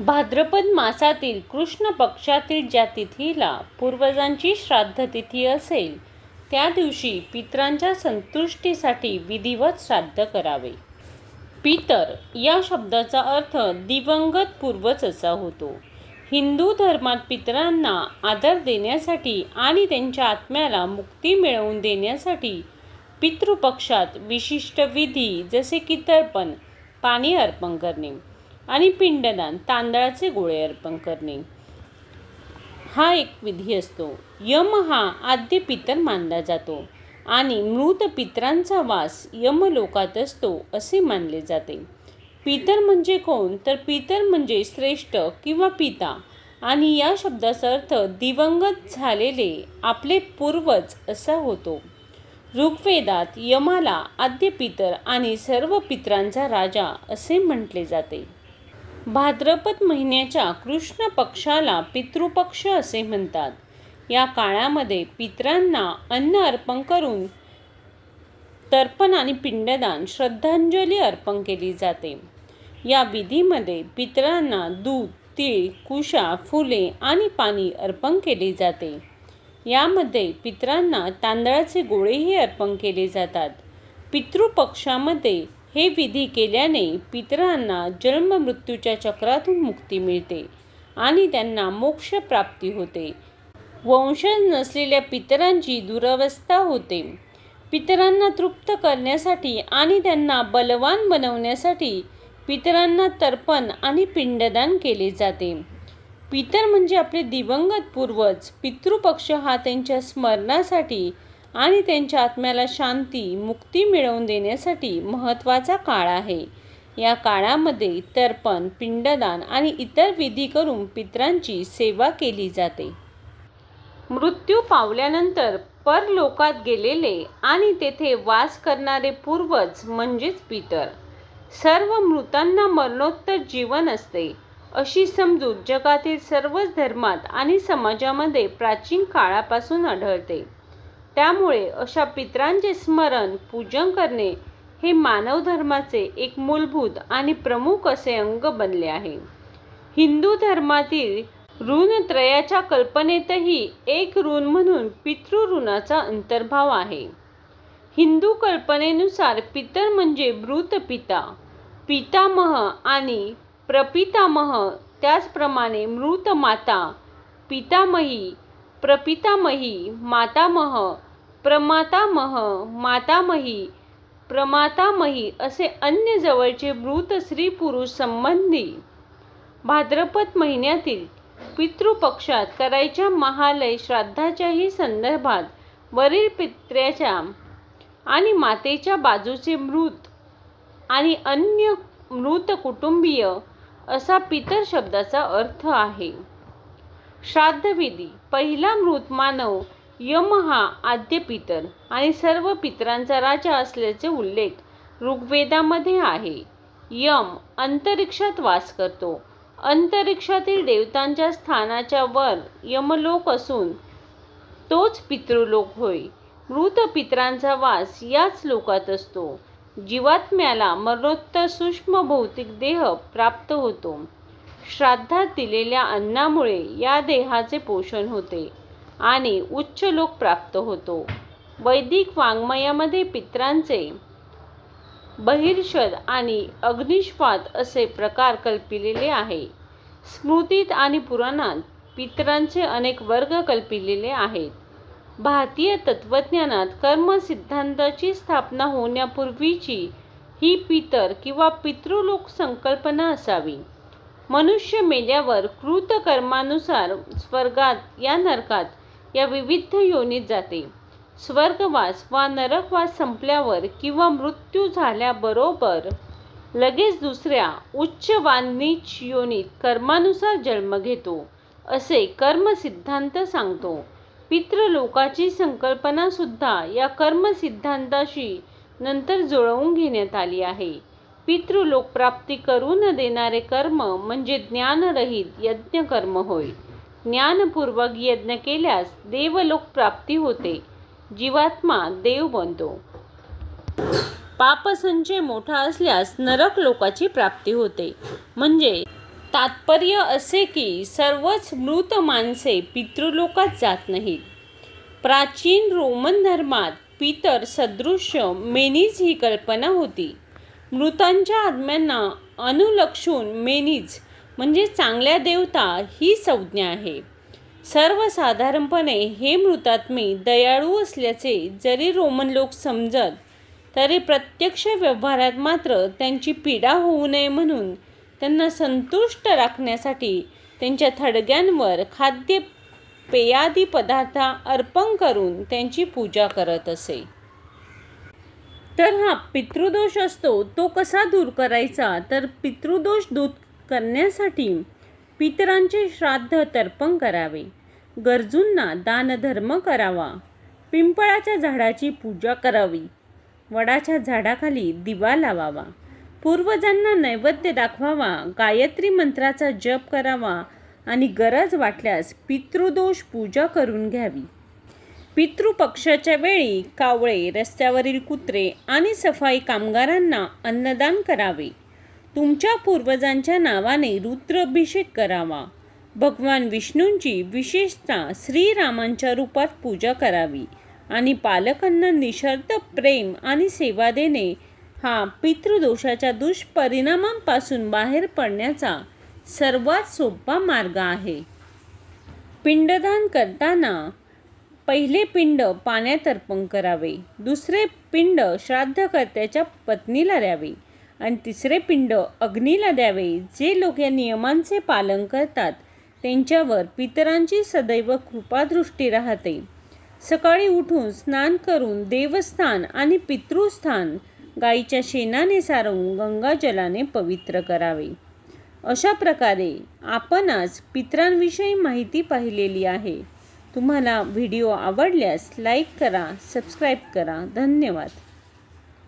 भाद्रपद मासातील कृष्ण पक्षातील ज्या तिथीला पूर्वजांची श्राद्ध तिथी असेल त्या दिवशी पितरांच्या संतुष्टीसाठी विधिवत श्राद्ध करावे. पितर या शब्दाचा अर्थ दिवंगत पूर्वज असा होतो. हिंदू धर्मात पितरांना आदर देण्यासाठी आणि त्यांच्या आत्म्याला मुक्ती मिळवून देण्यासाठी पितृपक्षात विशिष्ट विधी जसे की तर्पण पाणी अर्पण करणे. आणि पिंडदान तांदळाचे गोळे अर्पण करणे. हा एक विधी असतो. यम हा आद्य पितर मानला जातो आणि मृत पितरांचा वास यमलोकात असतो असे मानले जाते. पितर म्हणजे कोण? तर पितर म्हणजे श्रेष्ठ किंवा पिता आणि या शब्दाचा अर्थ दिवंगत झालेले आपले पूर्वज असा होतो. ऋग्वेदात यमाला आद्य पितर आणि सर्व पितरांचा राजा असे म्हटले जाते. भाद्रपद महिन्याच्या कृष्ण पक्षाला पितृपक्ष असे म्हणतात. या काळामध्ये पितरांना अन्न अर्पण करून तर्पण आणि पिंडदान श्रद्धांजली अर्पण केली जाते. या विधीमध्ये पितरांना दूध तीळ कुशा फुले आणि पाणी अर्पण केले जाते. यामध्ये पितरांना तांदळाचे गोळेही अर्पण केले जातात. पितृपक्षामध्ये हे विधी केल्याने पितरांना जन्म मृत्यूच्या चक्रातून मुक्ती मिळते आणि त्यांना मोक्ष प्राप्ती होते. वंशज नसलेल्या पितरांची दुरवस्था होते. पितरांना तृप्त करण्यासाठी आणि त्यांना बलवान बनवण्यासाठी पितरांना तर्पण आणि पिंडदान केले जाते. पितर म्हणजे आपले दिवंगत पूर्वज पितृपक्ष हा त्यांच्या स्मरणासाठी आणि त्यांच्या आत्म्याला शांती मुक्ती मिळवून देण्यासाठी महत्त्वाचा काळ आहे. या काळामध्ये तर्पण पिंडदान आणि इतर विधी करून पितरांची सेवा केली जाते. मृत्यू पावल्यानंतर परलोकात गेलेले आणि तेथे वास करणारे पूर्वज म्हणजेच पितर. सर्व मृतांना मरणोत्तर जीवन असते. अशी समजूत जगातील सर्वच धर्मात आणि समाजामध्ये प्राचीन काळापासून आढळते. त्यामुळे अशा पितरांचे स्मरण पूजन करणे हे मानव धर्माचे एक मूलभूत आणि प्रमुख असे अंग बनले आहे. हिंदू धर्मातील ऋणत्रयाच्या कल्पनेतही एक ऋण म्हणून पितृऋणाचा अंतर्भाव आहे. हिंदू कल्पनेनुसार पितर म्हणजे मृत पिता. पितामह आणि प्रपितामह त्याचप्रमाणे मृत माता पितामही प्रपितामही मातामह प्रमातामह मातामही प्रमातामही असे अन्य जवळचे मृत स्त्री पुरुष संबंधी भाद्रपद महिन्यातील पितृपक्षात करायच्या महालय श्राद्धाच्याही संदर्भात वरील पित्र्याच्या आणि मातेच्या बाजूचे मृत आणि अन्य मृत कुटुंबीय असा पितर शब्दाचा अर्थ आहे. श्राद्धविधी पहिला मृत मानव यम हा आद्य पितर आणि सर्व पितरांचा राजा असल्याचे उल्लेख ऋग्वेदामध्ये आहे. यम अंतरिक्षात वास करतो. अंतरिक्षातील देवतांच्या स्थानाच्या वर यमलोक असून तोच पितृलोक होय. मृत पितरांचा वास याच लोकात असतो. जीवात्म्याला मरणोत्तर सूक्ष्म भौतिक देह प्राप्त होतो. श्राद्धात दिलेल्या अन्नामुळे या देहाचे पोषण होते. आणि उच्च लोक प्राप्त होतो. वैदिक वाङ्मयामध्ये पित्रांचे बहिर्षद आणि अग्निश्वाद असे प्रकार कल्पिलेले आहे. स्मृतीत आणि पुराणात पितरांचे अनेक वर्ग कल्पिलेले आहेत. भारतीय तत्त्वज्ञानात कर्म सिद्धांताची स्थापना होण्यापूर्वीची ही पितर किंवा पितृलोक संकल्पना असावी. मनुष्य मेल्यावर कृत कर्मानुसार स्वर्गात या नरकात या विविध योनीत जाते. स्वर्गवास वा नरकवास संपल्यावर किंवा मृत्यू झाल्याबरोबर लगेच दुसऱ्या उच्च वा नीच योनीत कर्मानुसार जन्म घेतो असे कर्मसिद्धांत सांगतो. पितृलोकाची संकल्पनासुद्धा या कर्मसिद्धांताशी नंतर जुळवून घेण्यात आली आहे. पितृलोक प्राप्ती करू न देणारे कर्म म्हणजे ज्ञानरहित यज्ञ कर्म होय. ज्ञानपूर्वक यज्ञ केल्यास देवलोक प्राप्ती होते. जीवात्मा देव बनतो. पापसंचय मोठा असल्यास नरक लोकाची प्राप्ती होते. म्हणजे तात्पर्य असे की सर्वच मृत माणसे पितृलोकात जात नाहीत. प्राचीन रोमन धर्मात पितर सदृश्य मेनीज ही कल्पना होती. मृतांच्या आत्म्यांना अनुलक्षून मेनीज म्हणजे चांगल्या देवता ही संज्ञा आहे. सर्वसाधारणपणे हे मृतात्मे दयाळू असल्याचे जरी रोमन लोक समजत तरी प्रत्यक्ष व्यवहारात मात्र त्यांची पीडा होऊ नये म्हणून त्यांना संतुष्ट राखण्यासाठी त्यांच्या थडग्यांवर खाद्य पेयादी पदार्थ अर्पण करून त्यांची पूजा करत असे. तर हा पितृदोष असतो तो कसा दूर करायचा? तर पितृदोष दूर करण्यासाठी पितरांचे श्राद्ध तर्पण करावे. गरजूंना दानधर्म करावा. पिंपळाच्या झाडाची पूजा करावी. वडाच्या झाडाखाली दिवा लावावा. पूर्वजांना नैवेद्य दाखवावा. गायत्री मंत्राचा जप करावा आणि गरज वाटल्यास पितृदोष पूजा करून घ्यावी. पितृपक्षाच्या वेळी कावळे रस्त्यावरील कुत्रे आणि सफाई कामगारांना अन्नदान करावे. तुमच्या पूर्वजांच्या नावाने रुद्राभिषेक करावा. भगवान विष्णूंची विशेषतः श्रीरामांच्या रूपात पूजा करावी आणि पालकांना निशर्त प्रेम आणि सेवा देणे हा पितृदोषाच्या दुष्परिणामांपासून बाहेर पडण्याचा सर्वात सोपा मार्ग आहे. पिंडदान करताना पहिले पिंड पाण्यात अर्पण करावे. दुसरे पिंड श्राद्धकर्त्याच्या पत्नीला द्यावे. आणि तिसरे पिंड अग्नीला द्यावे जे लोक या नियमांचे पालन करतात त्यांच्यावर पितरांची सदैव कृपादृष्टी राहते. सकाळी उठून स्नान करून देवस्थान आणि पितृस्थान गाईच्या शेणाने सारवून गंगाजलाने पवित्र करावे. अशा प्रकारे आपण आज पितरांविषयी माहिती पाहिलेली आहे. तुम्हाला व्हिडिओ आवडल्यास लाईक करा सबस्क्राईब करा. धन्यवाद.